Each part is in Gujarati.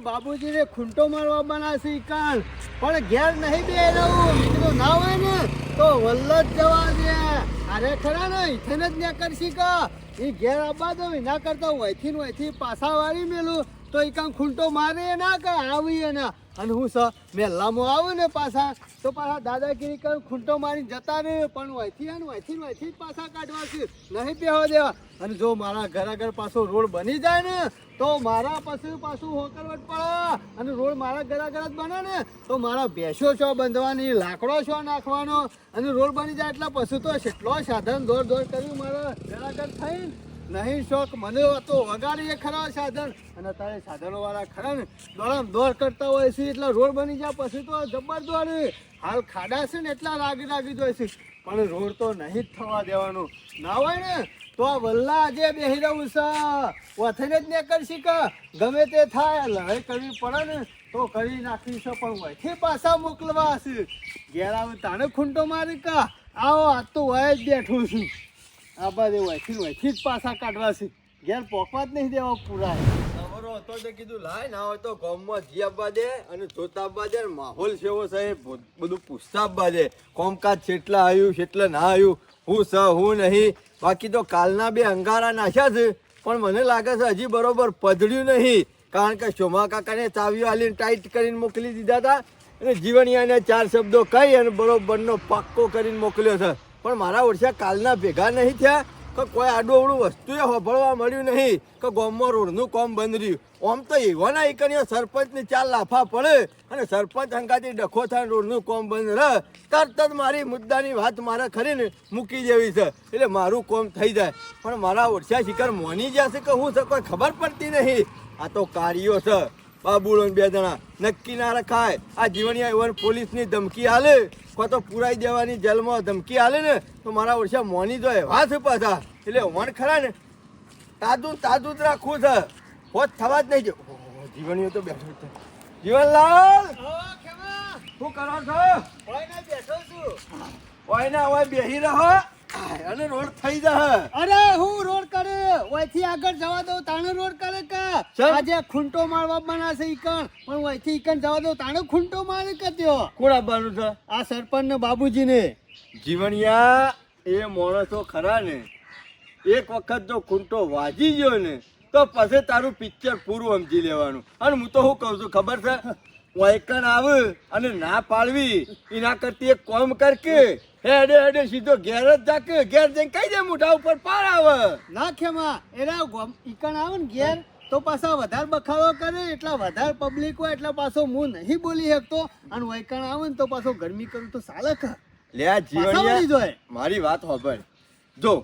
બાબુજીને ખૂંટો મારવા બનાવશે કાન પણ ઘેર નહીં બે મિત્રો ના હોય ને, તો વલ્લભ જવા દે. અરે ખરા ને ઇથેને જ ન્યા કરશી કા? એ ઘેર આવવા દો ના કરતા વયથી ને પાછા વાળી મેલું, તો એ કામ ખૂંટો મારે ના કે? આવી એના અને હું સ મેલામાં આવું ને પાછા, તો પાછા દાદાગીરી કર, ખૂંટો મારી જતા રહે પણ વયથી અને વયથી વહીથી જ પાછા કાઢવા છે. નહીં પહેવા દેવા. અને જો મારા ઘર આગળ પાછો રોડ બની જાય ને, તો મારા પછી પાછું હોકરવટ પડે. અને રોડ મારા ઘર આગળ જ બને ને, તો મારા ભેંસો છો બંધવાની, લાકડો છો નાખવાનો. અને રોડ બની જાય એટલે પશુ તો કેટલો સાધન દોડ દોડ કર્યું મારા ઘર આગળ થઈને નહીં શોખ મને તો વગાડીએ ખરા સાધન. અને તારે સાધનો વાળા ખરા ને દોડામ દોડ કરતા હોય છે એટલા રોડ બની જાય, પછી તો જબ્બર દોડ હાલ ખાડા છે ને એટલા રાગી રાગી જાય છે. પણ રોડ તો નહીં જ થવા દેવાનો. ના હોય ને, તો આ વલ્લા આજે બેહી રહું છે. વથને જ ને કરશી કે ગમે તે થાય, લડાઈ કરવી પડે ને, તો કરી નાખી પણ વયથી પાછા મોકલવા હશે ઘેર આવે તાને ખૂંટો મારી કા. આવો, આ તો વય જ બેઠું છું. આ બાજુ વયથી વયથી જ પાછા કાઢવા છે. ઘેર પોકવા જ નહીં દેવા પૂરા તમારો હતો તે કીધું, લાય, ના હોય તો ગામમાં જી આપવા દે અને જોતા આપવા દે માહોલ છેવો છે બધું પૂછતા આપવા દે કોમકાજ કેટલા આવ્યું છેટલા ના આવ્યું હું સ, હું નહીં. બાકી તો કાલના બે અંગારા નાખ્યા છે. પણ મને લાગે છે હજી બરોબર પધડ્યું નહીં. કારણ કે શોમા કાકાને ચાવીઓ હાલીને ટાઈટ કરીને મોકલી દીધા હતા. અને જીવણિયાને ચાર શબ્દો કહી અને બરોબરનો પાક્કો કરીને મોકલ્યો છે. પણ મારા વર્ષે કાલના ભેગા નહીં થયા કે કોઈ આડું અવડું વસ્તુએ હોભળવા મળ્યું નહીં કે ગામમાં રોડનું કોમ બંધ રહ્યું. આમ તો એવાના એકણીઓ સરપંચની ચાર લાફા પડે અને સરપંચ હંકાથી ડખો થાય રોડનું કોમ બંધ રહે. તરત જ મારી મુદ્દાની વાત મારે ખરીને મૂકી દેવી છે. એટલે મારું કોમ થઈ જાય. પણ મારા ઓરસિયા શિખર મોની જશે કે હું છે કોઈ ખબર પડતી નહીં. આ તો કાર્યો છે. બાબુડો બે જણા. નક્કી ના રખાય. આ જીવણિયા એવન પોલીસની ધમકી હાલે કો તો પુરાઈ દેવાની જેલમાં ધમકી હાલે ને? તો મારા વર્ષે મોની જો એવા છે પાછા. એટલે વણ ખરા ને? તાદું તાદું જ રાખવું છે. હોત થવા જ નહીં જો જીવણીઓ તો બેઠો છે. જીવનલાલ! શું કરો છો? બેઠો છું. ઓય ના હોય બેહી રહો. અને રોડ થઈ જાય અરે હું રોડ કરે ઓયથી આગળ જવા દઉં તાણે રોડ કરે કા? આજે ખૂંટો મારવા બનાશે ઈકણ પણ ઓયથી ઈકણ જવા દઉં તાણે ખૂંટો મારે કે ત્યો કોણ આવવાનું છે? આ સરપંચ ને બાબુજી ને જીવણિયા એ માણસો ખરા ને. એક વખત જો ખૂંટો વાજી ગયો ને તો પછી તારું પિક્ચર પૂરું સમજી લેવાનું. અને હું તો શું કહું છું ખબર છે? વાયકણ આવે અને ના પાડવી એના કરતી એક કોમ કર કે. હેડે હેડે સીધો ઘેર જ જાક ઘેર જઈને કઈ દે મોઢા ઉપર પાર આવે. ના ખેમા એના ગોમ- ઈકણ આવે ને ઘેર તો પાછા વધારે બખાડો કરે એટલા વધારે પબ્લિક હોય એટલે પાછો હું નહીં બોલી શકતો. અને વૈકણ આવે ને તો પાછો ગરમી કરું તો ચાલે કા લે જોય. મારી વાત હોભળ. જો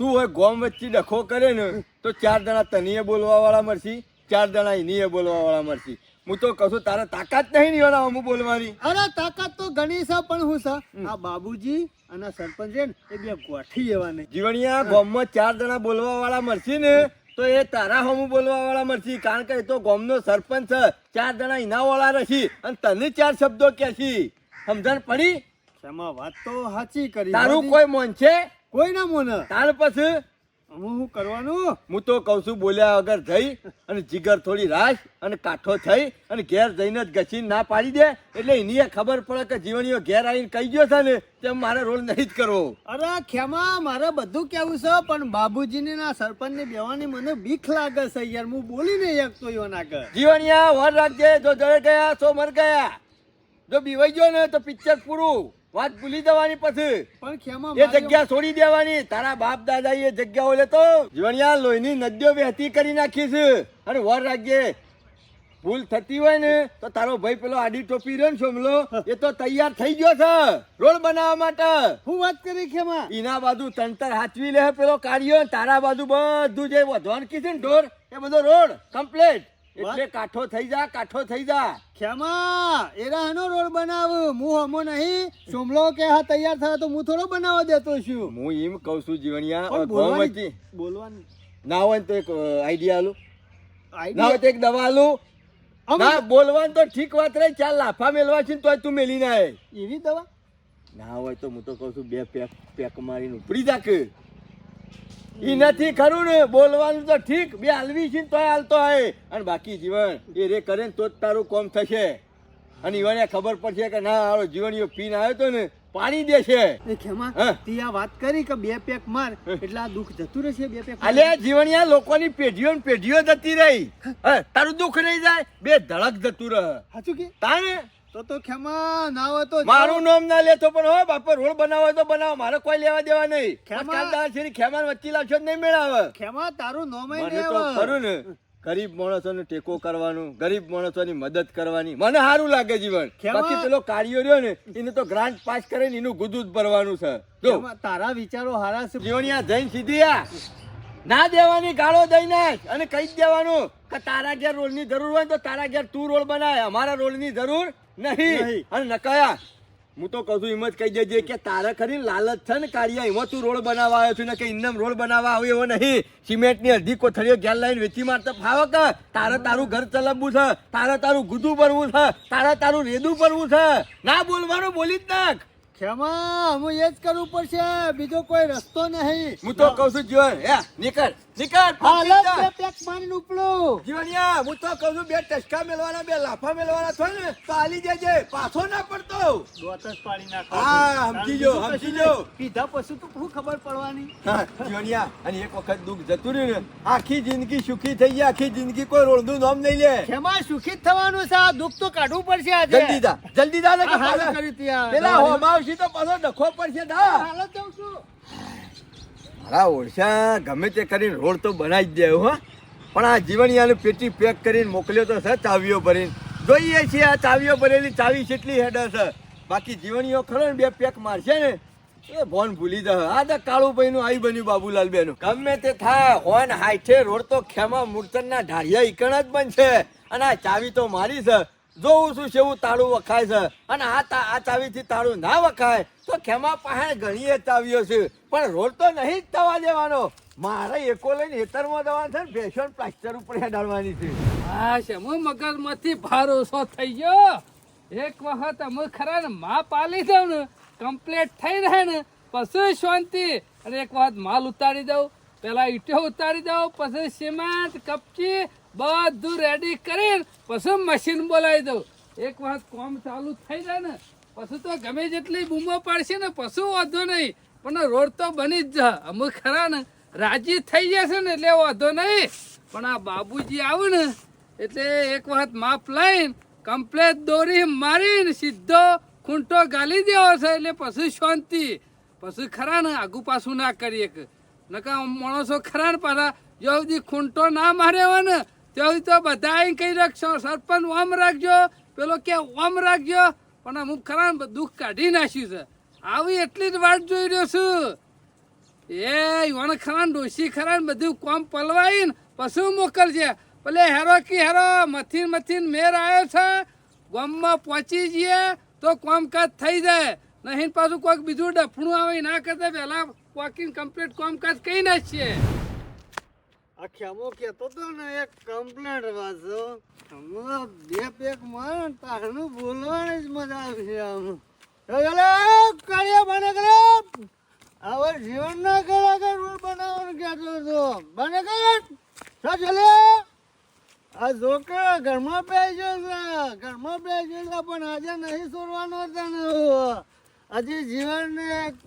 તું હોય ગોમ વચ્ચે ડખો કરે ને તો ચાર જણા તનીએ બોલવા વાળા મળશે ચાર જણા એનીએ બોલવા વાળા મળશે હું તો કહું છું તારે તાકાત નહીં ની વાળા અમુક બોલવાની. અરે તાકાત તો ઘણી છે પણ હું સા? આ બાબુજી અને સરપંચ છે ને એ બે ગોઠી એવા નહીં. જીવણિયા ગામમાં ચાર જણા બોલવા વાળા મળશે ને તો એ તારા હમું બોલવા વાળા મળશે કારણ કે એ તો ગામનો સરપંચ છે. ચાર જણા એના વાળા રહી અને તને ચાર શબ્દો કહેશી. સમજણ પડી? એમાં વાત તો સાચી કરી. તારું કોઈ મોન છે? કોઈ ના મોન. તાર પછી હું શું કરવાનું? હું તો કહું છું બોલ્યા વગર જઈ અને જીગર થોડી રાશ અને કાઠો થઈ અને ઘેર જઈને જ ગસીને ના પાડી દે. એટલે એની ખબર પડે કે જીવણીઓ ઘેર આવીને કહી ગયો છે ને તેમ મારે રોલ નહીં જ કરવો. અરે ખેમા મારે બધું કેવું છે પણ બાબુજીને ના સરપંચ ને બેવાની મને બીક લાગે છે યાર. હું બોલી નહીં શકતો એવો ના કર જીવણિયા વર રાખજે જો જળ ગયા તો મર ગયા. જો બીવાઈ ગયો ને તો પિક્ચર પૂરું. વાત ભૂલી જવાની પછી. પણ એ જગ્યા છોડી દેવાની. તારા બાપ દાદા એ જગ્યાઓ લેતો જીવણિયા લોહીની નદીઓ વહેતી કરી નાખી છે. અને વર રાખજે. ભૂલ થતી હોય ને તો તારો ભાઈ પેલો આડી ટોપી રહ્યો ને સોમલો એ તો તૈયાર થઈ ગયો છે. રોડ બનાવવા માટે. હું વાત કરી ખેમા? એના બાજુ તંતર હાચવી લે પેલો કાઢ્યો ને તારા બાજુ બધું જે વધવાનું કીધું ને ઢોર એ બધો રોડ કમ્પ્લીટ એટલે કાઠો થઈ જા કાઠો થઈ જા. ખેમા એરા એનો રોડ બનાવ? હું હમો નહીં. સુમલો કે હા તૈયાર થયો તો હું થોડો બનાવવા દેતો છું. હું એમ કહું છું જીવણિયા પણ ગોમ બોલવાની ના હોય તો એક આઈડિયા આલું. ના હોય તો એક દવા આલું. ના બોલવાનું તો ઠીક વાત રહી ચાલ લાફા મેલવા છે ને તોય તું મેલી ના એવી દવા? ના હોય તો હું તો કહું છું બે પેક પેક મારીને ઉપડી જા કે. ઈ નથી ખરું ને? બોલવાનું તો ઠીક બે હાલવી છે તો તોય હાલતો હોય. અને બાકી જીવન એ રે કરે ને તો જ તારું કોમ થશે. અને ઈવાને ખબર પડશે કે ના હારો જીવન યો પીન આવ્યો તો ને પાણી દેશે એ ખેમા તી આ વાત કરી કે બે પેક માર એટલે આ દુઃખ જતું રહેશે બે પેક. અલે જીવણિયા લોકોની પેઢીઓ ને પેઢીઓ જતી રહી. હે, તારું દુઃખ નહીં જાય બે ધડક જતું રહે. સાચું કે? તાને તો તો ખેમા ના હોય તો મારું નામ ના લેતો પણ હોય બાપા રોડ બનાવો તો બનાવો. મારે કોઈ લેવા દેવા નહીં. ખેમાદાર આજકાલ ખેમાન વચ્ચે લાવશો નહીં મેળાવે. ખેમા તારું નોમાઈ મને ને તો ખરું ને. ગરીબ માણસોને ટેકો કરવાનું ગરીબ માણસોની મદદ કરવાની. મને સારું લાગે જીવન. બાકી પેલો કાર્યો રહ્યો ને એને તો ગ્રાન્ટ પાસ કરે ને એનું ગુદું ભરવાનું છે. જો. તારા વિચારો હારા છે. જીવણિયા જઈને સીધી આ. ના દેવાની ગાળો દઈને ને અને કહી જ દેવાનું કે તારા ઘેર રોલની જરૂર હોય ને તો તારા ઘેર તું રોલ બનાય. અમારા રોલની જરૂર નહીં. અને નકાયા. હું તો કહું છું એમ જ કહી દેજે કે તારે ખરી લાલચ છે ને કાળિયા એમાં તું રોડ બનાવવા આવ્યો છું ને કે ઇન્દમ રોડ બનાવવા આવ્યો એવો નહીં. સિમેન્ટની અડધી કોથળીઓ ગેર લાઈન વેચી મારતા ફાવો કે? તારે તારું ઘર ચલાવવું છે તારે તારું ગુદું ભરવું છે તારે તારું રેદું ભરવું છે. ના બોલવાનું બોલી જ નાખ. ખેમા હું એ જ કરવું પડશે. બીજો કોઈ રસ્તો નહીં. હું તો કહું છું જીવન હે નીકળ નીકળ હાલ જા. બે પેક મારીને ઉપડો. જીવનિયા હું તો કહું છું બે ટચકા મેલવાના બે લાફા મેલવાના થાય ને તો આલી જજે પાછો ના પડતો. દોત જ પાડી નાખો હા, સમજી જો, સમજી જો. પીધા પછી તો શું ખબર પડવાની? જીવનિયા અને એક વખત દુઃખ જતું રહ્યું ને આખી જિંદગી સુખી થઈ જાય આખી જિંદગી કોઈ રોડનું નામ નહીં લે. ખેમા સુખી જ થવાનું છે. આ દુઃખ તો કાઢવું પડશે આજે. જલ્દી જા જલ્દી જા ને કે આ હારું ત્યાં. પેલા હોમાવશી તો પાછો ડખો પડશે દા. હાલ જ છું. મારા ઓળશા ગમે તે કરીને રોડ તો બનાવી જ દે હો. પણ આ જીવણિયાને પેટી પેક કરીને મોકલ્યો તો છે ચાવીઓ ભરીને. જોઈએ છીએ આ ચાવીઓ ભરેલી ચાવી કેટલી હેડર છે. બાકી જીવણીઓ ખરો ને બે પેક મારશે ને એ ભોન ભૂલી જશે આ તો કાળુભાઈ નું આવી બન્યું બાબુલાલ બેનું ગમે તે થાય હોન હાઈઠે રોડ તો ખેમા મૂર્તનના ઢાળિયા ઈકણ જ બનશે. અને આ ચાવી તો મારી છે. જોઉં છું કેવું તાળું વખાય છે. અને આ તા- આ ચાવીથી તાળું ના વખાય તો ખેમા પાસે ઘણી ચાવીઓ છે પણ રોડ તો નહીં જ થવા દેવાનો. મારે એકો લઈને હેતરમાં દેવાનું છે ને ફેશન પ્લાસ્ટર ઉપર હેડાડવાની છે. હા હું મગજમાંથી ભાર ઓછો થઈ ગયો? એક વખત અમે ખરા ને માં પાલી દઉં ને કમ્પ્લીટ થઈ રહે ને, પછી શાંતિ. અને એક વખત માલ ઉતારી દઉં. પેલા ઈટો ઉતારી દઉં, પછી સિમેન્ટ, કપચી બધું રેડી કરીને પછી મશીન બોલાવી દઉં. એક વખત કોમ ચાલુ થઈ જાય ને, પછી તો ગમે જેટલી બૂમો પાડશે ને પશુ વાંધો નહીં. પણ રોડ તો બની જ જા અમુક ખરા ને, રાજી થઈ જશે ને એટલે વાંધો નહીં. પણ આ બાબુજી આવે ને, એટલે એક વખત માપ લઈને કમ્પ્લેટ દોરી મારીને સીધો ખૂંટો ગાલી દેવો છે એટલે પછી શાંતિ. પછી ખરા ને, આગુ પાછું ના કરીએ નકા માણસો ખરા ને પાછા જો ખૂંટો ના માર્યો હોય ને ત્યાં તો બધા અહીં કહી રાખશો સરપંચ, ઓમ રાખજો. પેલો કે, ઓમ રાખજો. પણ અમુક ખરા દુઃખ કાઢી નાખ્યું છે. આવી એટલી જ વાટ જોઈ રહ્યો છું. એ વણ ખરા ડોસી ખરા બધું કોમ પલવાઈને પશુ મોકલજે ભલે હેરો કી હેરો, મથીન મથીન મેર આવ્યો છે. ગામમાં પહોંચી જઈએ તો કામકાજ થઈ જાય. નહીં પાછું કોઈક બીજું ડફણું આવે ના કરતા પહેલાં વોકિંગ કમ્પ્લીટ કામકાજ કહી નાખીએ. આ ખેમો કહેતો તો ને એક કમ્પ્લેન્ટ વાંચો. હમણાં બે પેકમાં તારનું બોલવાની જ મજા આવશે આમ. કાળિયા બને કરે. હવે જીવન ના કરે કે રોડ બનાવવાનું કહેતો હતો. બને કરે. ચાલે આ જોકે ઘરમાં બેસ્યો છે ઘરમાં બેસ્યો છે પણ આજે નહીં છોડવાનો ને હજી જીવનને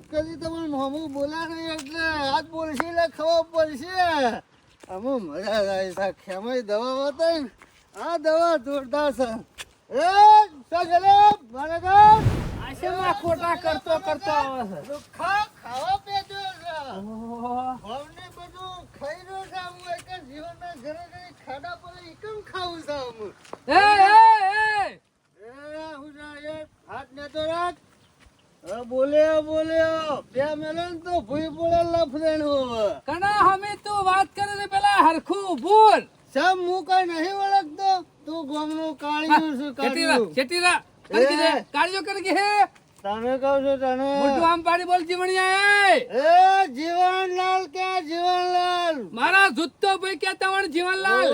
કદી તમારું મોમું બોલા નહીં એટલે આજ બોલશે એટલે ખબર પડશે. અમુ મજા થાય છે. ખેમાઈ દવા ને આ દવા જોરદાર છે. એ સગલે બરાબર આશેમાં ખોટા કરતો કરતો આવે છે. ખા ખાવા પેજો છે. ભાવને બધું ખાઈ રહ્યો છે હું એક જ જીવનના ઘરે ઘરે ખાડા પર એકમ ખાવું છે હું એ એ એ! એ હું જાય હાથ ને તો રાખ. બોલ્યો બોલ્યો. બે મેલે ને તો ભૂઈ પડે લફરેણું કણા હમે તું વાત કરે છે પેલા હરખું ભૂલ સમ હું કઈ નહીં ઓળખતો? તું ગોમનું કાળિયું છું ચેટીરા કાળિયું. ચેટીરા કરી એ. દે કાળજો કરી હે. તને કહું છું તને મોટું આમ પાડી બોલ જીવણિયા એ જીવનલાલ કે જીવનલાલ? મારા જુત્તો ભાઈ કે તવણ જીવનલાલ?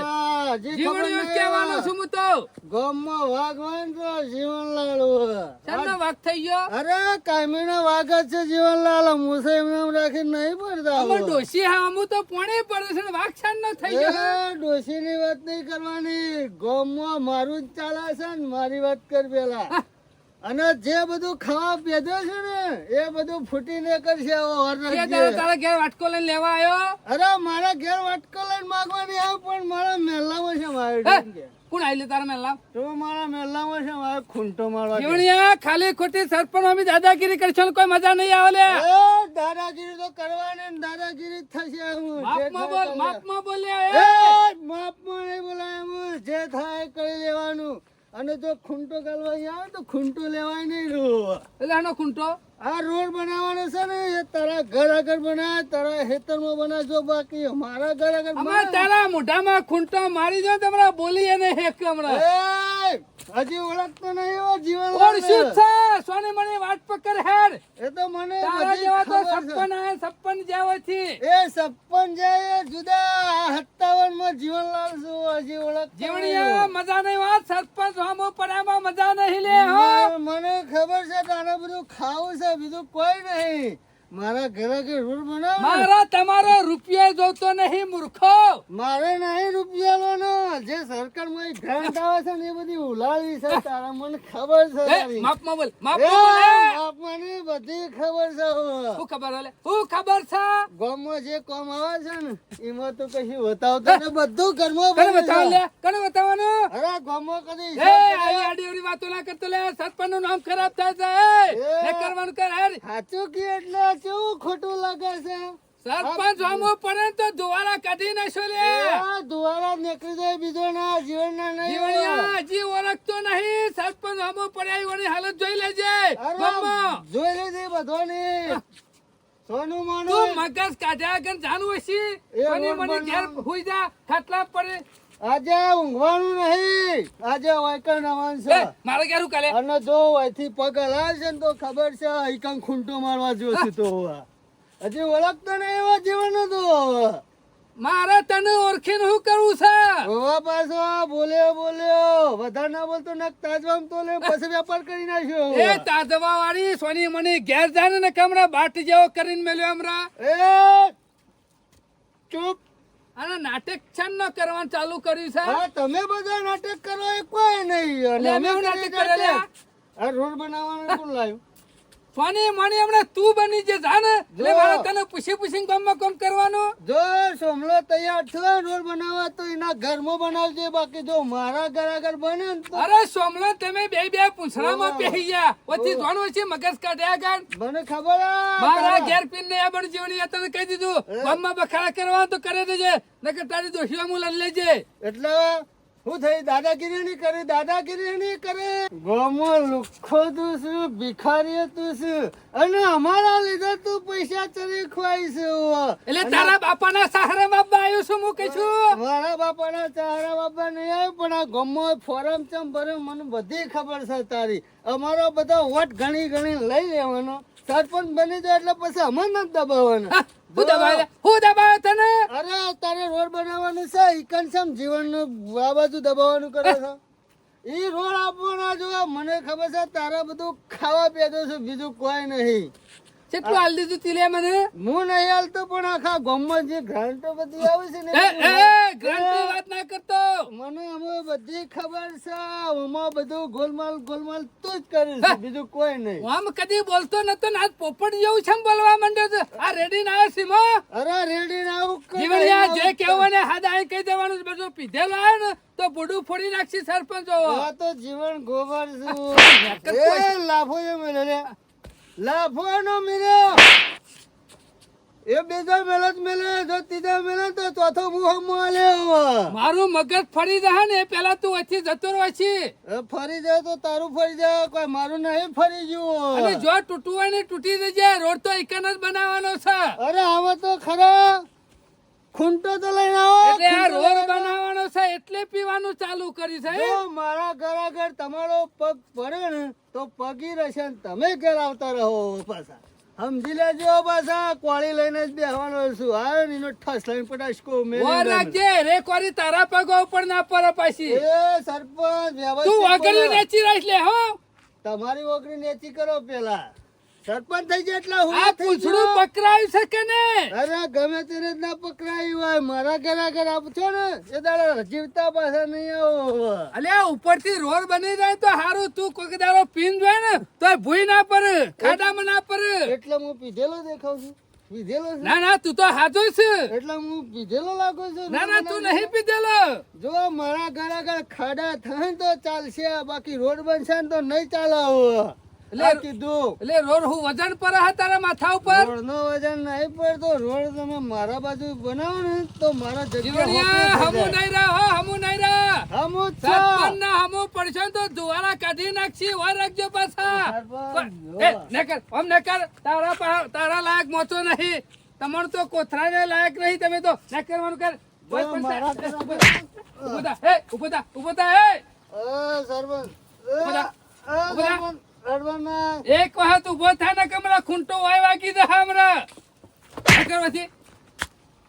જીવણિયો. કહેવાનો છું હું તો. ગામમાં વાઘ તો જીવનલાલ. શાનો વાઘ થઈ ગયો? અરે કાયમીના વાઘ જ છે જીવનલાલ. મુસે એમ નામ રાખીને નહીં પડતા હોય. ડોશી હા અમુ તો પોણે પડે છે વાઘ વાઘ શાનો થઈ ગયો? ડોશીની વાત નહીં કરવાની. ગામમાં મારું જ ચાલે છે ને મારી વાત કર પેલા. અને જે બધું ખાવા પીધો છે ને એ બધું ફૂટીને કરશે. તારો ઘેર વાટકો લઈને લેવા આવ્યો અરે મારા ઘેર વાટકો લઈને માગવાની આવ પણ મારા મહેલામાં છે મારે કોણ આવી તારા મહેલા તો મારા મહેલામાં છે મારે ખૂંટો મારવા દે. ખાલી ખોટી સરપંચ અમે દાદાગીરી કરશો ને કોઈ મજા નહીં આવે દાદાગીરી તો કરવાની દાદાગીરી થશે માપમાં બોલ માપમાં એ માપમાં નહીં બોલાય જે થાય કરી લેવાનું અને જો ખૂંટો ગાલવા આવે તો ખૂંટો લેવાય નહીં રો. એટલે આનો ખૂંટો આ રોડ બનાવવાનો છે ને એ તારા ઘર આગળ બનાવે તારા ખેતરમાં બનાવજો બાકી મારા ઘર આગળ અમાર તારા મોઢામાં ખૂંટો મારી દો તમારા બોલી અને હેક હમણાં. એ, હજી ઓળખતો નહીં એવો જીવન ઓર શું છે? સોની મને વાત પકડ હેર એ તો મને તારા જેવા તો સપન આ સપન આવે સપન એ સપન જાય જુદા સત્તાવનમાં જીવનલાલ છું હજી ઓળખ જીવણીયા નહીં. મજા નહીં વાત સરપંચ હોમો પડામાં મજા નહીં લે હો. મને ખબર છે તારે બધું ખાવું છે બીજું કોઈ નહીં. મારા ઘરે કે રોડ બનાવો. મારા તમારો રૂપિયા જોતો નહીં મૂર્ખો. મારે નહીં રૂપિયા લોનો જે સરકારમાં ગ્રાન્ટ આવે છે ને એ બધી ઉલાળી છે. તારા મને ખબર છે તારી. માપમાં બોલ માફમાં બોલ એ. આપણને બધી ખબર છે હું ખબર હાલે? હું ખબર છે? ગામમાં જે કામ આવે છે ને એમાં તો કશું બતાવતો ને બધું ઘરમાં કને બને બતાવ લે? કને બતાવવાનું? અરે ગામમાં કદી એ આડી? આડી વાતો ના કરતો લે. સરપંચનું નામ ખરાબ થાય છે. એ. કરવાનું કર હાચું કે એટલે કેવું ખોટું લાગે છે? સરપંચ હમો પડે ને તો દુવારા કાઢી નાખશો લે. નીકળી જાય બીજો ના જીવન ના નહીં જીવણિયા હજી ઓળખતો નહીં. સરપંચ હમો પડ્યા એવાની હાલત જોઈ લેજે. જોઈ લીધી બધોની. સોનું તું માનું મગજ કાઢ્યા આગળ જાણવું હશે. મને ઘેર. હુઈ જા ખાટલા પડે આજે ઊંઘવાનું નહીં. આજે વાયકણ આવવાનું છે. મારે ઘેર કાલે? અને જો અહીંથી પગ હલાવે છે ને તો ખબર છે અહીંકણ ખૂંટો મારવા જોશે તો હજી ઓળખતો ને એવા જીવન તો મારે તને ઓળખીને શું કરવું છે? હોવા પાછો બોલ્યો બોલ્યો. વધારે ના બોલતો ને તાજવામ તો લે પછી વેપાર કરી નાખ્યો એ તાજવા વાળી સોની મની ઘેર જાને ને કમરા બાટી જેવો કરીને મેલ્યો હમણાં? એ ચૂપ. અને નાટક છન ન કરવાનું ચાલુ કર્યું છે? હા તમે બધા નાટક કરો એ કોઈ નહીં. અને અમે નાટક કરેલા? આ રોડ બનાવવાનું કોણ લાવ્યું સોની મની હમણાં તું બની જે. જાને એટલે મારે તને પૂછી પૂછીને ગામમાં કામ કરવાનું? જો સોમલો તૈયાર થયો રોડ બનાવવા તો એના ઘરમાં બનાવજે બાકી જો મારા ઘર આગળ બને અરે સોમલો તમે બે બે પૂંછડામાં બેહી ગયા. પછી જોણું છે મગજ કાઢ્યા ગાન મને ખબર મારા ઘેર પીને આ બધી જીવણી તને કહી દીધું. ગામમાં બખાડા કરવા તો કરે દેજે નકર તારી દોશીઓ લઈ લેજે એટલે હું થઈ દાદાગીરી નહીં કરે દાદાગીરી નહીં કરે. ગોમો લુખ્ખો તું છું ભિખારી તું છું. અને અમારા લીધે તું પૈસા ચરી ખવાય છે. એટલે તારા બાપાના સહારે બાપા આવ્યો છું હું કહું મારા બાપાના સહારા બાપા નહીં આવે પણ આ ગમો ફોરમ ચમ ભર્યું મને બધી ખબર છે તારી. અમારો બધો વટ ઘણી ઘણી લઈ લેવાનો. સરપંચ બની જાય એટલે પછી અમને નથી દબાવવાના. હું દબાવે હું દબાવે તને? અરે તારે રોડ બનાવવાનું છે ઈકન જીવન જીવનનું આ બાજુ દબાવવાનું કરે છે? એ રોડ આપવાના જો મને ખબર છે તારા બધું ખાવા પીધું છે બીજું કોઈ નહીં. કેટલું હાલ દીધું તીલે મને? હું નહીં હાલતો પણ આખા ગામમાં જે ગ્રાન્ટો બધી આવે છે ને એ એ ગ્રાન્ટની વાત ના કરતો. મને અમે બધી ખબર છે. આમાં બધું ગોલમાલ ગોલમાલ તું જ કરીશ બીજું કોઈ નહીં. આમ કદી બોલતો નતો ને આજ પોપટ જેવું છે બોલવા માંડ્યો છે. આ રેડી ના સીમો? અરે રેડી ના આવું જે આવું કહેવું ને હાથ કહી દેવાનું. બધું પીધેલો આવે ને તો બુડું ફોડી નાખશે સરપંચ. આ તો જીવન ગોબર લાભો મને લાફો રે લાફો એ બીજો મેલત મેલે જો ત્રીજો મેલે તો ચોથો મુહ મળ્યો મારું મગજ ફરી જાય ને પેલા તું અહીંથી જતો રહો છે ફરી જાય તો તારું ફરી જાય કોઈ મારું નહીં ફરી અને ગયું જો તૂટવું હોય ને તૂટી જજે રોડ તો એકન જ બનાવવાનો છે. અરે આમાં તો ખરા. ખૂંટો તો લઈને આવો એટલે આ રોડ બનાવવાનો છે એટલે પીવાનું ચાલુ કરી છે જો મારા ઘર આગળ તમારો પગ પડે ને તો પગી રહેશે ને તમે ઘેર આવતા રહો પાછા. સમજી લેજો પાછા કોળી લઈને જ બેહવાનો છું. આ એનો ઠસ લઈને પટાશકો મે ઓ. રાખજે રે કોરી તારા પગો ઉપર ના પડે પાછી. એ સરપંચ તું વગર નેચી રાખ લે હો. તમારી ઓગળી નેચી કરો પેલા. સરપંચ થઈ જાય એટલે હું આ પૂછડું પકડાઈ શકે ને અરે ગમે તેને રીતના ના પકડાયું હોય મારા ઘર ઘરે આપ છો ને એ દાડા જીવતા પાસે નહીં આવો. અલે ઉપરથી રોડ બની જાય તો હારું તું કોઈક દાડો પીન જોય ને તો ભૂઈ ના પડે ખાડામાં ના પડે. એટલે હું પીધેલો દેખાવ છું. પીધેલો ના ના તું તો હાજો છે. એટલે હું પીધેલો લાગુ છું? ના ના તું નહીં પીધેલો. જો મારા ઘર આગળ ખાડા થાય તો ચાલશે બાકી રોડ બનશે ને તો નહીં ચાલે. એટલે- કીધું. એટલે રોડ હું વજન પર હા તારા માથા ઉપર? રોડનો વજન નહીં પડતો રોડ તમે મારા બાજુ બનાવો ને તો મારા જગ્યા હમુ નહીં રહા હો હમુ નહીં રહા. હમુ સરપંચ ના હમુ પડશે તો ધુવારા કાઢી નાખશી ઓર રાખજો પાછા. એ નકર હમ નકર તારા તારા લાયક મોચો નહીં. તમારું તો કોથરાને લાયક નહીં તમે તો નકર કર મારા ઘર ઊભો થા, એ, ઊભો થા, ઊભો થા, એ. સરપંચ ઊભા. સરપંચ, એક વખત ઊભો થા ને કમરા ખૂંટો વાય વાગી દે હમરા. નકર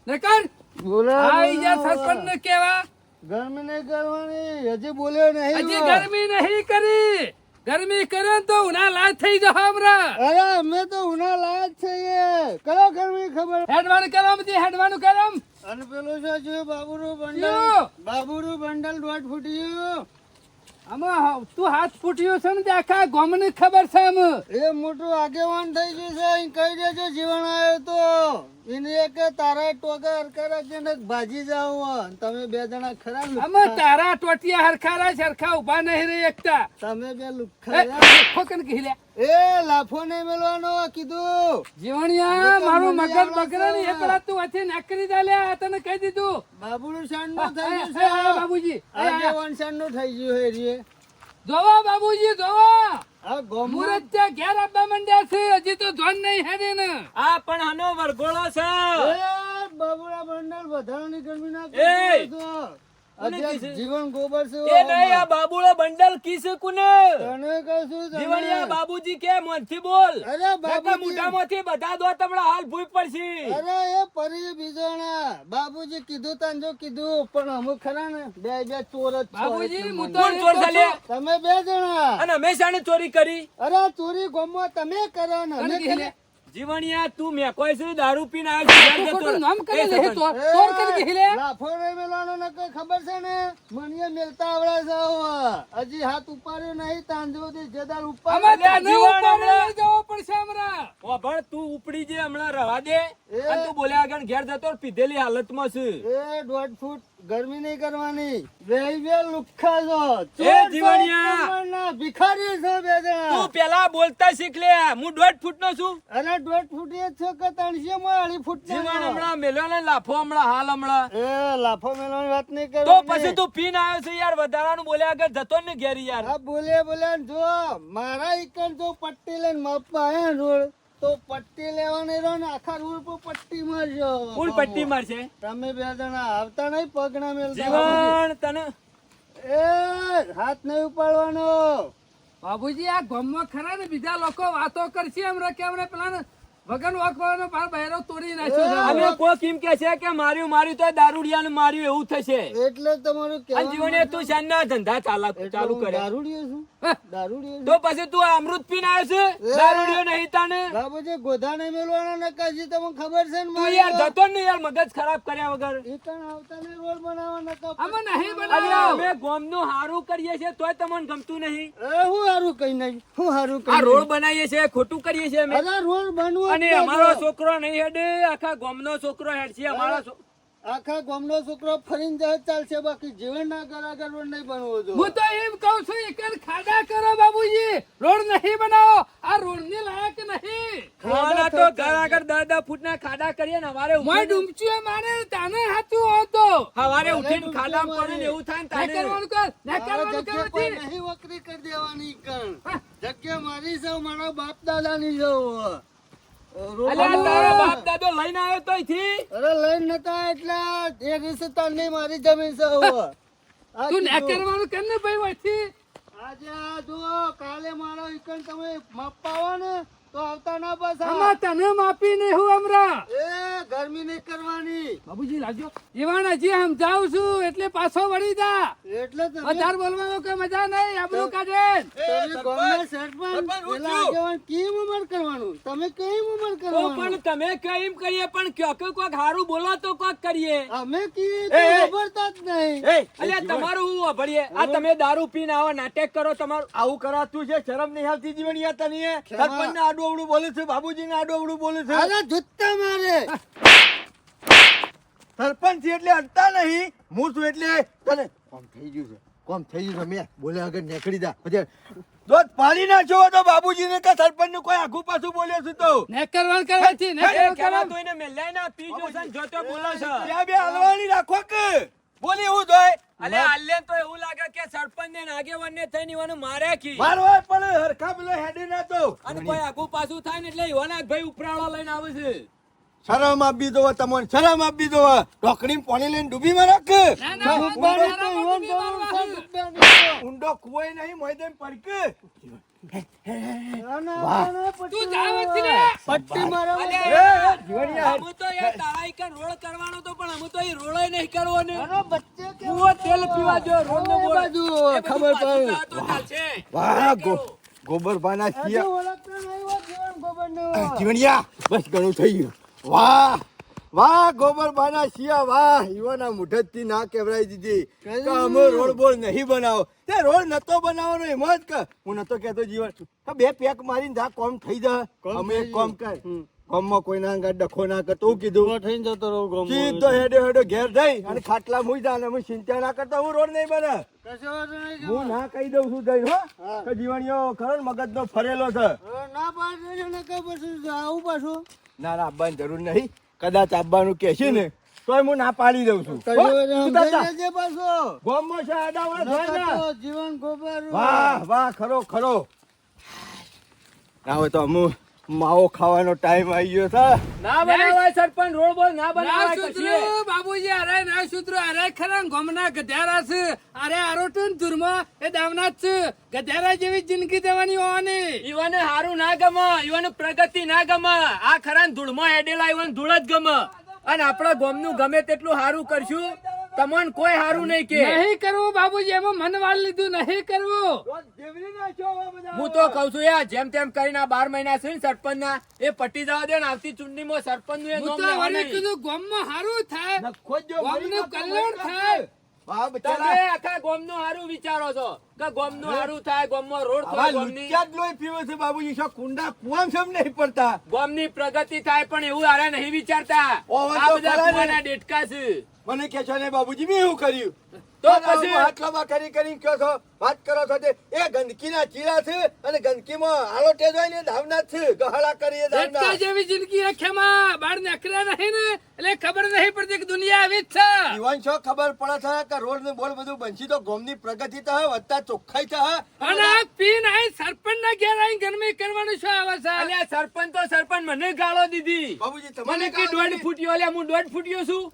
નકર? બોલા આઈ જા. સરપંચ ને કેવા? ગરમી નહીં કરવાની. હજી બોલ્યો નહીં. હજી ગરમી નહીં કરી. ગરમી કરે તો ઉના લાજ થઈ જા હમરા. અરે અમે તો ઉના લાજ છે કરો ગરમી ખબર. હેડવાનું કરમ જી હેડવાનું કરમ અને પેલું શું છે બાબુનું બંડલ બાબુરું બંડલ દોઢ ફૂટ્યું આમાં તું હાથ ફૂટ્યો છે ને આખા ગામને ખબર છે આમ એ મોટું આગેવાન થઈ ગયું છે કહી દેજો જીવન આવ્યો તો. એને એક તારા ટોકા હરખા રાખીને ભાજી જાવ તમે બે જણા ખરા તારા ટોટિયા હરખારા સરખા ઊભા નહીં એકતા. તમે બે એ લાફો નહીં મેળવાનો કીધું. જીવણિયા મારું મગજ બગડે ને એ પેલા તું વચ્ચે નાકરી દે આ તને કહી દીધું. બાબુનું શાનનું થઈ ગયું છે. બાબુજી. એ, આગેવાન શાનનું થઈ ગયું છે રે. જોવો બાબુજી જોવો. આ મુરત ત્યાં ઘેર આપવા માંડ્યા છે હજી તો ધોન નહીં હેડે ને. આ પણ આનો વરઘોડો છે. એ બાબુડા બંડલ વધારાની ગરમી ના જીવન ગોબર છે એ નહીં આ બાબુડો બંડલ કીસ કુને? તને કહું. જીવણિયા બાબુજી કે મોનથી બોલ. અરે બાબુ મોઢામાંથી બધા દો તમણા હાલ ભૂઈ પડશે. અરે એ પરી બીજણા. બાબુજી કીધું તને જો કીધું પણ અમુક ખરા ને બે બે ચોર જ બાબુજી હું તો ચોર તો છે લે? છું. તમે બે જણા. અને હંમેશા ચોરી કરી? અરે ચોરી ગોમમાં તમે કરો ને? જીવણિયા તું મેકોય છે દારૂ પીને આવ્યો છે, રહે. નામ કરે લે તો ચોર ચોર કરી કહી લે લાફો રે મેલાનો ને કઈ ખબર છે ને? મનીએ મેલતા આવડે છે. હજી હાથ ઉપાડ્યો નહીં તાંજો દે જદાર ઉપર અમે તને ઉપાડ્યો જવો પડશે હમણાં. હોભળ, તું ઉપડી જે હમણાં રવા દે. એ. અને તું બોલ્યા આગળ ઘેર જતો પીધેલી હાલતમાં છે. એ દોઢ ફૂટ ગરમી નહીં કરવાની. વેલ વેલ લુખ્ખા છો. એ જીવણિયા. ભિખારી છો બે જણા. તું પેલા બોલતા શીખ લે. હું દોઢ ફૂટ નો છું. અરે દોઢ ફૂટ એ છો કે ત્રણસો માં અઢી ફૂટ જીવન હમણાં મેલ્યો ને લાફો હમણાં હાલ હમણાં. એ લાફો મેલવાની વાત નહીં તો પછી તું પીન આવ્યો છે યાર વધારાનું બોલ્યા આગળ જતો ને ઘેર યાર. આ બોલે બોલે ને જો મારા ઇકન જો પટ્ટી લઈને માપવા આયા રોડ. તો પટ્ટી લેવાની રહો ને આખા રોડ પર પટ્ટી મારજો. ફૂલ પટ્ટી મારશે? તમે બે જણા આવતા નહીં પગના મેલ જીવન તને? એ હાથ નહીં ઉપાડવાનો. બાબુજી આ ગામમાં ખરા ને બીજા લોકો વાતો કરશે હમણાં કે હમણાં પેલા ને વગર વાંકવાનો બાર બહેરો તોડી નાખ્યો છે. અમે હમણાં. કે છે કે માર્યું માર્યું તો દારૂડિયા માર્યું એવું થશે. એટલે તમારું અને જીવને તું શાનના ધંધા ચાલા- ચાલુ કરે. દારૂડિયો છું? દારૂડિયો તો પછી તું અમૃત પીને આવ્યો છે? દારૂડિયો નહીં તાને? બાબુજી ગોધા નહીં મેલવાના ને કાજી તમને ખબર છે ને તું યાર જતો ને યાર મગજ ખરાબ કર્યા વગર. આવતા ને રોડ બનાવવા નહીં અમે ગોમનું હારું કરીએ છીએ તોય તમને ગમતું નહીં. હું હારું કઈ નહીં હું હારું કઈ આ રોડ બનાવીએ છીએ ખોટું કરીએ છીએ અમે. અરે રોડ બનવો અને અમારો છોકરો નહીં હેડે. આખા ગામનો છોકરો હેડ છે અમારો આખા ગામનો છોકરો ફરીને જાય ચાલશે. બાકી જીવન ના ગરાગર રોડ નહીં બનવો જો. હું તો એમ કહું છું એક ખાડા કરો બાબુજી. રોડ નહીં બનાવો. આ રોડ ને લાયક નહીં. ખાડા તો ગરાગર આગળ દસ ફૂટ ના ખાડા કરીએ ને અમારે મોય ડૂમચીઓ મારે તાને હાથું હોતો. હવારે ઉઠીને ખાડા પડે એવું થાય ને તાને કરવાનું કર ના કરવાનું કર નહીં વકરી કરી દેવાની કણ. જગ્યા મારી છે મારા બાપ દાદા ની હવે. રોડ અલ્યા બનવો. તારા બાપ દાદો લઈને આવ્યો તો અહીંથી અરે લઈને નતા એટલે એ મારી જમીન છે તું ના કરવાનું કર ને ભાઈ વચ્ચે આજે આ જુઓ કાલે મારો ઇકન તમે માપવા ને તો આવતા ના પાછા. આમાં તને માપી નહીં હું હમણાં. એ ગરમી નહીં કરવાની. બાબુજી લાજો જીવણ હજી સમજાવું છું એટલે પાછો વળી જા. એટલે તમે વધારે કે મજા નહીં આબરૂ કાઢે તમે ગામના સરપંચ સરપંચ પેલા આગેવાન કેમ ઉમર કરવાનું? તમે કેમ ઉમર કરવાનું પણ તમે કઈમ કરીએ પણ ક્યાંક કોક હારું બોલો તો કોક કરીએ. અમે કીએ તો ખબરતા જ નહીં. એ તમારું હું વાપરીએ? આ તમે દારૂ પીને આવો નાટક કરો તમારું આવું કરાતું છે શરમ નહીં આવતી જીવન. સરપંચ ને આડું બોલે છે બાબુજી ને આડું અવડું બોલે છે. અરે જુત્તા મારે. સરપંચ એટલે અડતા નહીં હું છું એટલે તને કોમ થઈ ગયું છે કોમ થઈ ગયું છે મેં બોલે આગળ નીકળી જા. પછી દોત પાડી નાખ્યો તો બાબુજી ને કે સરપંચનું કોઈ આખું પાછું બોલ્યો છું તો. ને કરવાનું કરવાથી ને એ કરવાનું તો એને મેલાઈ ના પી જો સન જોતો બોલો છે. ત્યાં બે હલવાણી રાખો કે. બોલી એવું દોય અલે આલ્યન તો એવું લાગે કે સરપંચ ને આગેવાન ને થઈને ઈવાનું મારે કી. મારવા પણ હરખા પેલો હેડી ના તો અને કોઈ આગુ પાછું થાય ને એટલે ઈવાના ભાઈ ઉપરાળો લઈને આવે છે. શરમ આપી દો તમને શરમ આપી દો. ઢોકણી પાણી લઈને ડૂબી માં કે ના, ના, ઊંડો- તો નહીં. મોય દેમ કુવાય પડકે ના, ના, વાહ. ના, પટ્ટી તું જા મારવા. વચ્ચે રે. પટ્ટી મારવા. અલે, એ, જીવણિયા. અમુ તો યાર તારા ઈકન રોળ કરવાનો તો પણ અમુ તો ઈ રોળે નહીં કરવો ને અરે બચ્ચે કેમ કૂવો તેલ પીવા જો રોળ નો એ બોલ બાજુ એ બધું ખબર પડે. જાઓ તો ચાલશે. વાહ ગો ગોબરભાના હજુ શિયા ઓળખતા નહીં હોય જીવન ગોબરનો. જીવણિયા બસ ઘણું થઈ ગયું વાહ વાહ ગોબરબાના શિયા વાહ યુવાના મુઠતથી ના કેવડાવી દીધી અમે રોડ બોલ નહીં બનાવો. તે રોડ નતો બનાવવાનો એમ જ કે. હું નતો કહેતો જીવન. બે પેક મારીને જા કોમ થઈ જા. અમે એક કોમ કર. કોમમાં કોઈ ના ગાડ ડખો ના કરતો હું કીધું. થઈને જતો રહું ગામમાં. સીધો હેડે હેડે ઘેર જઈ અને ખાટલા મુઈ જા અને હું ચિંતા ના કરતા હું રોડ નહીં બને. હું ના કહી દઉં છું જઈ હો. કે જીવણીઓ ખરો મગજ મગજનો ફરેલો છે. ના ને પછી આવું પાછું. ના ના બંધ જરૂર નહીં. કદાચ આવવાનું છે ને તોય હું ના પાડી દઉં છું. ગોમમાં છે ને. જીવન વાહ વાહ ખરો ખરો હવે તો અમુ માવો ખાવાનો ટાઈમ આવી ગયો છે. ના બનાવાય સરપંચ રોડ બોલ ના બનાવાય કશીએ. બાબુજી અરે ના સુધરું અરે ખરા ગમના ગધેરા છે. અરે આરોટું ધુરમો એ દાવના જ છે. ગધેરા જેવી જિંદગી દેવાની હોવાની. ઈવાને હારું ના ગમે ઈવાને પ્રગતિ ના ગમે. આ ખરા ધૂળમાં હેડેલા ઈવાને ધૂળ જ ગમે. અને આપણા ગોમનું ગમે તેટલું હારું કરશું. તમને કોઈ હારું નહીં કે નહીં કરવું બાબુજી એમાં મન વાળ લીધું નહીં કરવું. હું તો કઉ છું યાર જેમ તેમ કરીને બાર મહિના છે ને સરપંચ ના એ પટી જવા દે ને આવતી ચૂંટણીમાં સરપંચનું. કીધું ગામમાં હારું થાય ગોમ નાખો, કલ્યાણ થાય. તમે બચારા. આખા ગામનું હારું વિચારો છો કે ગામનું હારું થાય ગામમાં રોડ થાય લોહી પીવે છે બાબુજી શું કુંડા કુવામ સમ નહીં પડતા ગામની પ્રગતિ થાય પણ એવું હારે નહીં વિચારતા આ બધા કુવાના ડેટકા છે મને કે છો ને બાબુજી મેં એવું કર્યું. તો તો પછી? હાથ કરી કરી કયો છો વાત કરો છો તે. એ ગંદકીના ચીલા છે અને ગંદકીમાં હાલો ટેજ હોય ને ધાવના છે. ગહળા કરીએ ધાવના. જેવી જિંદગી એ ખેમા બાર નખરા નહીં ને એટલે ખબર નહીં પડતી કે દુનિયા આવી જ છે. જીવન છો ખબર પડે છે કે રોડ ને બોલ બધું બનશી તો ગોમની પ્રગતિ થાય વધતા ચોખ્ખાઈ છે અને પીન આઈ સરપંચ ના ઘેર આઈ ગરમી કરવાનું છે. સરપંચ તો સરપંચ મને ગાળો દીધી. બાબુજી મને તમને કે દોઢ ફૂટ્યો લે હું દોઢ ફૂટ્યો છું.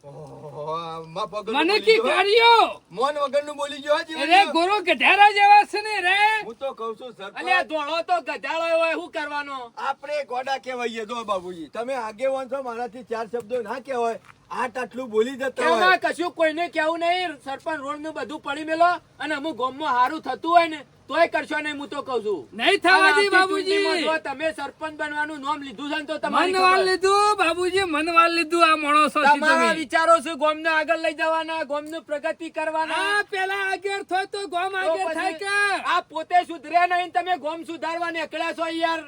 મને કી ગાડીઓ મોન વગરનું બોલી ગયો અરે ગોરો ગઢેરા જેવા છે ને રે. હું તો કહું છું અલ્યા ધોળો તો ગધાડો હોય શું કરવાનો? આપણે ગોડા કહેવાઈએ જો બાબુજી. તમે આગેવાન છો મારાથી ચાર શબ્દો ના કહેવાય. આટ આટલું બોલી જતા હોય. કશું કોઈને કેવું નહીં? સરપંચ રોડનું બધું પડી મેલો અને અમુક ગામમાં હારું થતું હોય ને તોય કરશો નહીં હું તો કઉ છું. નહીં થવા દે બાબુજી. તમે સરપંચ બનવાનું નામ લીધું છે તો તમારે મનવાલ લીધું બાબુજી મનવાલ લીધું આ માણસો તમારા તમે. વિચારો છે ગામને આગળ લઈ જવાના ગામનું પ્રગતિ કરવાના. પેલા આગળ થાય તો ગોમ આગળ થાય કે? આ પોતે સુધરે નહીં તમે ગોમ સુધારવા નીકળ્યા છો યાર.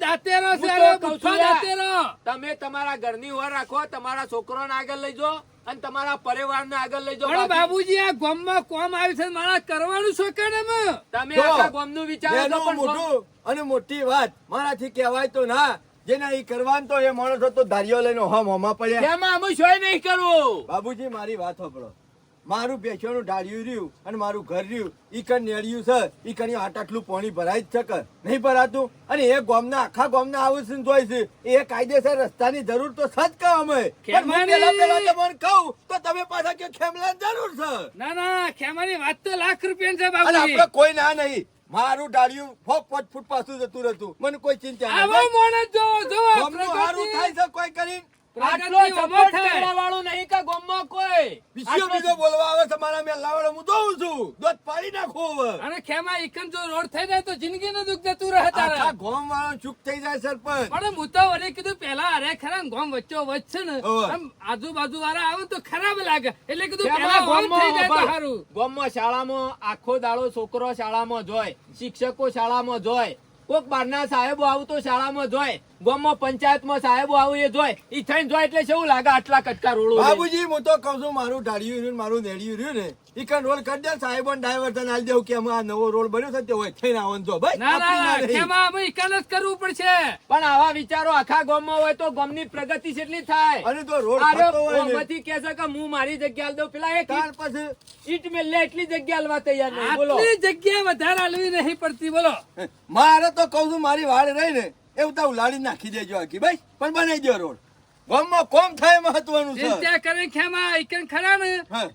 દાંતેરો છે બુઠ્ઠો દાંતેરો. તમે તમારા ઘરની ઓર રાખો તમારા છોકરોને આગળ લઈ જાઓ અને તમારા પરિવારને આગળ લઈ જાઓ પણ બાબુજી આ ગામમાં કોમ આવ્યું છે મારા કરવાનું શું કે ને? તમે આખા ગામનું વિચારો પણ મોટું અને મોટી વાત મારાથી કહેવાય તો ના જેના ઈ કરવાનું તો એ માણસો તો ધારીઓ લઈને હમ હમા પડ્યા. એમાં અમે શોય નહીં કરવું. બાબુજી મારી વાત સાંભળો. મારું પેશોનું ઢાળ્યું રહ્યું અને મારું ઘર રહ્યું. ઈ કણ નેળ્યું છે. ઈ કણ આટ આટલું પાણી ભરાય જ છે નહીં ભરાતું? અને એ ગોમના આખા ગોમના આવું છે ને છે. એ કાયદેસર રસ્તાની જરૂર તો સજ કહો અમે. પણ પેલા પેલા તમને કહું તો તમે પાછા કે ખેમલા જરૂર છે? ના ના ખેમાની વાત તો લાખ રૂપિયા છે અને આપણે કોઈ ના નહીં. મારું ડાળિયું ફોક પાંચ ફૂટ પાછું જતું રહેતું. મને કોઈ ચિંતા આવો માણસ જોવો ગમનું હારું થાય છે કોઈ કરીને. આટલો. કરવા વાળું નહીં કે ગોમમાં કોઈ. બીજો બીજો બોલવા આવે તમારા મેં લાવડે હું જોઉં છું. દોત પાડી નાખો હવે. અને ખેમા ઇકન જો રોડ થઈ જાય તો જિંદગી નું દુઃખ જતું રહે તારે. આ ગોમ વાળો ચૂક થઈ જાય સરપંચ. પણ હું તો વળી કીધું પેલા અરે ખરા ગોમ વચ્ચો વચ્ચ છે ને આમ આજુબાજુ વાળા આવે તો ખરાબ લાગે. એટલે કીધું પેલા ગોમ થઈ જાય તો સારું ગોમ શાળામાં આખો દાડો છોકરો શાળામાં જોય શિક્ષકો શાળામાં જોય. કોક બારના સાહેબો આવું તો શાળામાં જોય, ગામમાં પંચાયતમાં સાહેબો આવું એ જોય, ઈ થઈને જોય એટલે શું લાગે આટલા કટકા રોડો. બાબુજી, હું તો કહું છું, મારું ઢાળિયું રહ્યું મારું નેડિયું રહ્યું ને ઈ કણ રોલ કરી દે સાહેબ ડાયવર્ઝન આલી દેવું કે અમે આ નવો રોડ બન્યો છે તે હોય થઈને આવન જો. ભાઈ ના ના નહીં. અમે ઈકન જ કરવું પડશે? પણ આવા વિચારો આખા ગામમાં હોય તો ગામની પ્રગતિ કેટલી થાય. અને તો રોડ થતો હોય ને. ગામમાંથી કહે છે કે હું મારી જગ્યા આલ દઉં. પેલા એક ત્યાર પછી? ઈટ મેલે એટલી જગ્યા લેવા તૈયાર નહીં. બોલો. આટલી જગ્યા વધારે આલવી નહીં પડતી બોલો. મારે તો કહું છું મારી વાડ રહી ને એવું તો ઉલાડી નાખી દેજો આખી ભાઈ. પણ બનાવી દો રોડ. ગામમાં કોમ થાય મહત્વનું છે. ચિંતા કરે ખેમા ઈકન ખરા ને? હા.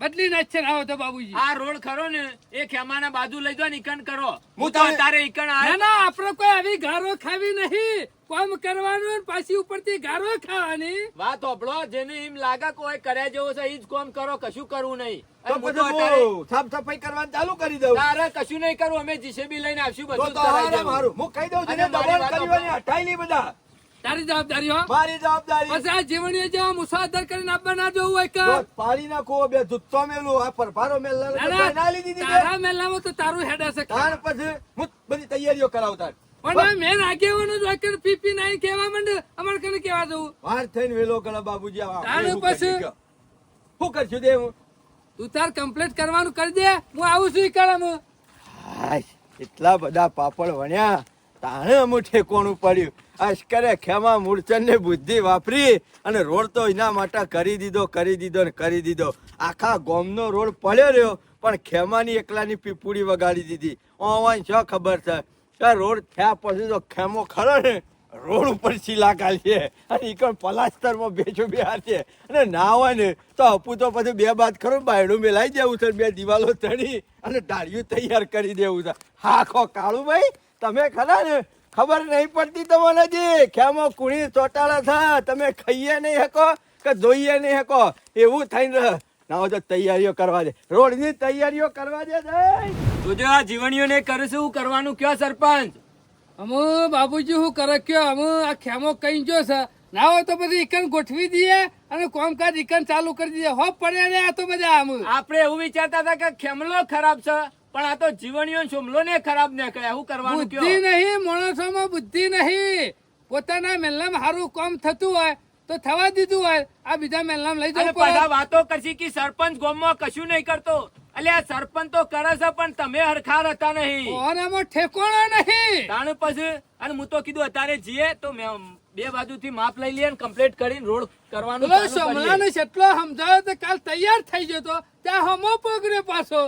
બદલી નાખશે આવો તો બાબુજી. આ રોડ ખરો ને એ ખેમાના બાજુ લઈ જાઓ ને ઈકણ કરો. હું તો તારે- ઈકણ ના આ ના આપણે કોઈ આવી ગારો ખાવી નહીં. કોમ કરવાનું પાછી ઉપરથી ગારો ખાવાની. વાત હોભળો જેને એમ લાગે કોઈ કર્યા જેવો છે ઈ જ કામ કરો કશું કરવું નહીં. તો સાફ સફાઈ કરવાનું ચાલુ કરી દઉં. તારે કશું નહીં કરવું અમે જીસીબી લઈને આવશું બધું હું કહી દઉં છું દબાણ કરવાની હટાઈ નહીં બધા. તારી જવાબદારી હો. મારી જવાબદારી. પછી આ જીવણીએ જેવા મુસાફર કરીને આપવા ના જોવું હોય કે? પાડી નાખો બે જુત્તો મેલું આ પરભારો મેલના ના, લીધી તારા મેલામાં તો તારું હેડ હશે તાર પછી હું બધી તૈયારીઓ કરાવતા. પણ મેં આગેવાનો જ વાક્ય પીપી નાઈ કેવા માંડે અમાર કને કેવા જવું? વાર થઈને વેલો કળા બાબુજી આવા તારે પછી? શું કરશું દે હું? તું તાર કમ્પ્લીટ કરવાનું કરી દે હું આવું છું. હાય, એટલા બધા પાપડ વણ્યા તાણે અમુ ઠેકોણું પડ્યું. અશ્કરે ખેમા મૂળચંદને બુદ્ધિ વાપરી અને રોડ તો એના માટે કરી દીધો કરી દીધો ને કરી દીધો. આખા ગોમનો રોડ પડ્યો રહ્યો, પણ ખેમાની એકલાની પીપુડી વગાડી દીધી. ઓવાન શું ખબર છે? કે રોડ થયા પછી તો ખેમો ખરો ને, રોડ ઉપર શીલા કાઢીએ અને ઈ પલાસ્તરમાં બેચો બેહાર છે અને ના હોય ને, તો હપુ તો પછી બે બાદ ખરો બાયડું મેલાઈ દેવું છે બે દિવાલો ચડી અને ડાળિયું તૈયાર કરી દેવું છે. હા ખો કાળું ભાઈ તમે ખરા ને? ખબર નહીં પડતી તમને જી ખેમો કુણી ચોટાળા થા તમે ખાઈએ નહીં હકો કે જોઈએ નહીં હકો? એવું થઈને રહે. ના તો તૈયારીઓ કરવા દે. રોડની તૈયારીઓ કરવા દે જોજો આ જીવણીઓને કરે શું કરવાનું કયો સરપંચ? અમે બાબુજી હું કરે કયો? અમે આ ખેમો કઈ જો છે? ના હોય તો બધી ઈકન ગોઠવી દઈએ અને કોમકાજ ઈકન ચાલુ કરી દઈએ. હો પડ્યા ને આ તો બધા આમ. આપણે એવું વિચારતા હતા કે ખેમલો ખરાબ છે. પણ આ તો જીવણીઓ સોમલો ને ખરાબ નીકળ્યા શું કરવાનું બુદ્ધિ નહીં માણસોમાં બુદ્ધિ નહીં. પોતાના મેલનામાં સારું કામ થતું હોય તો થવા દીધું હોય આ બીજા મેલનામાં લઈ જવું પડે વાતો કરશી કે સરપંચ ગામમાં કશું નહીં કરતો. આ સરપંચ તો કરે છે પણ તમે હરખા હતા નહીં. ઓનામાં ઠેકોણો નહીં? તાણ પછી અને હું તો કીધું અત્યારે જઈએ તો મેં બે બાજુથી માપ લઈ લઈએ કમ્પ્લીટ કરીને રોડ કરવાનું સમલાને જેટલો સમજાયો તો કાલ તૈયાર થઈ જતો ત્યાં હમો પગરે પાછો.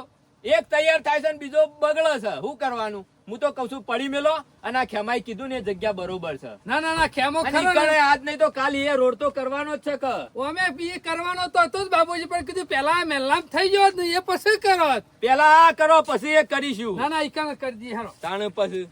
એક તૈયાર થાય છે બીજો બગડે છે. શું કરવાનું? હું તો કઉ છું પડી મેલો અને આ ખેમાઈ કીધું ને જગ્યા બરોબર છે. ના ના ના ખેમો ખરો આજ નહીં તો કાલ એ રોડ તો કરવાનો જ છે કે. અમે એ કરવાનો તો હતો જ બાબુજી પણ કીધું પેલા મેલામ થઈ ગયો ને એ પછી કરો પેલા આ કરો પછી એ કરીશું. ના ના એ કરી દઈએ તાણ પછી.